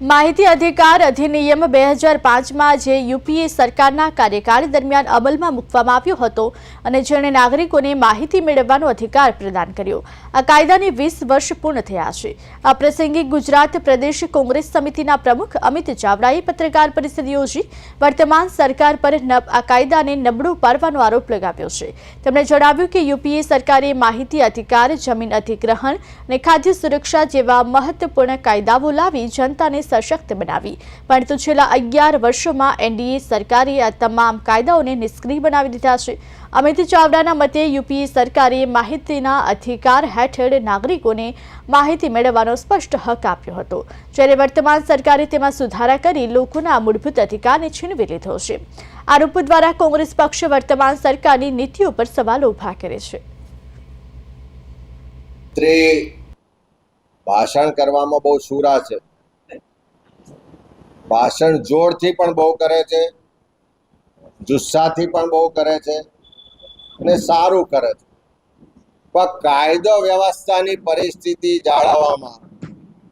માહિતી અધિકાર અધિનિયમ બે હજાર પાંચમાં જે યુપીએ સરકારના કાર્યકાળ દરમિયાન અમલમાં મૂકવામાં આવ્યો હતો અને જેણે નાગરિકોને માહિતી મેળવવાનો અધિકાર પ્રદાન કર્યો. આ કાયદાને વીસ વર્ષ પૂર્ણ થયા છે. આ પ્રસંગે ગુજરાત પ્રદેશ કોંગ્રેસ સમિતિના પ્રમુખ અમિત ચાવડાએ પત્રકાર પરિષદ યોજી વર્તમાન સરકાર પર આ કાયદાને નબળું પાડવાનો આરોપ લગાવ્યો છે. તેમણે જણાવ્યું કે યુપીએ સરકારે માહિતી અધિકાર, જમીન અધિગ્રહણ અને ખાદ્ય સુરક્ષા જેવા મહત્વપૂર્ણ કાયદાઓ લાવી જનતાને સશક્ત બનાવી. પરંતુ છેલ્લા અગિયાર વર્ષોમાં એનડીએ સરકારે આ તમામ કાયદાઓને નિષ્ક્રિય બનાવી દીધા છે. અમિત ચાવડાના મતે યુપીએ સરકારે માહિતીના અધિકાર હેઠળ નાગરિકોને માહિતી મેળવવાનો સ્પષ્ટ હક આપ્યો હતો. જ્યારે વર્તમાન સરકારે તેમાં સુધારા કરી લોકોના મૂળભૂત અધિકારને છીનવી લીધો છે. આરોપો દ્વારા કોંગ્રેસ પક્ષ વર્તમાન સરકારની નીતિઓ પર સવાલો ઊભા કરે છે. ભાષણ કરવામાં બહુ સુરા છે. ભાષણ જોરથી પણ બહુ કરે છે, જુસ્સાથી પણ બહુ કરે છે અને સારું કરે છે. પણ કાયદો વ્યવસ્થાની પરિસ્થિતિ જાળવવામાં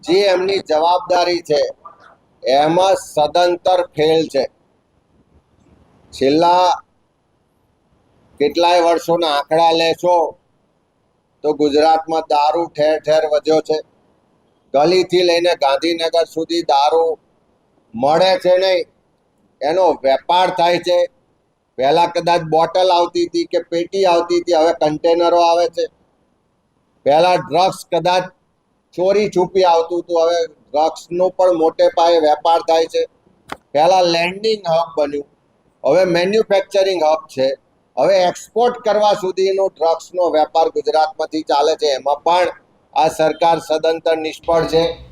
જે એમની જવાબદારી છે, એમાં સદંતર ફેલ છે. છેલ્લા કેટલાય વર્ષોના આંકડા લેશો તો ગુજરાતમાં દારૂ ઠેર ઠેર વધ્યો છે. ગલીથી લઈને ગાંધીનગર સુધી દારૂ મળે છે નહીં. એનો વેપાર થાય છે. પહેલાં કદાચ બોટલ આવતી હતી કે પેટી આવતી હતી, હવે કન્ટેનરો આવે છે. પહેલાં ડ્રગ્સ કદાચ ચોરી છૂપી આવતું હતું, હવે ડ્રગ્સનો પણ મોટે પાયે વેપાર થાય છે. પહેલાં લેન્ડિંગ હબ બન્યું, હવે મેન્યુફેક્ચરિંગ હબ છે. હવે એક્સપોર્ટ કરવા સુધીનો ડ્રગ્સનો વેપાર ગુજરાતમાંથી ચાલે છે. એમાં પણ આ સરકાર સદંતર નિષ્ફળ છે.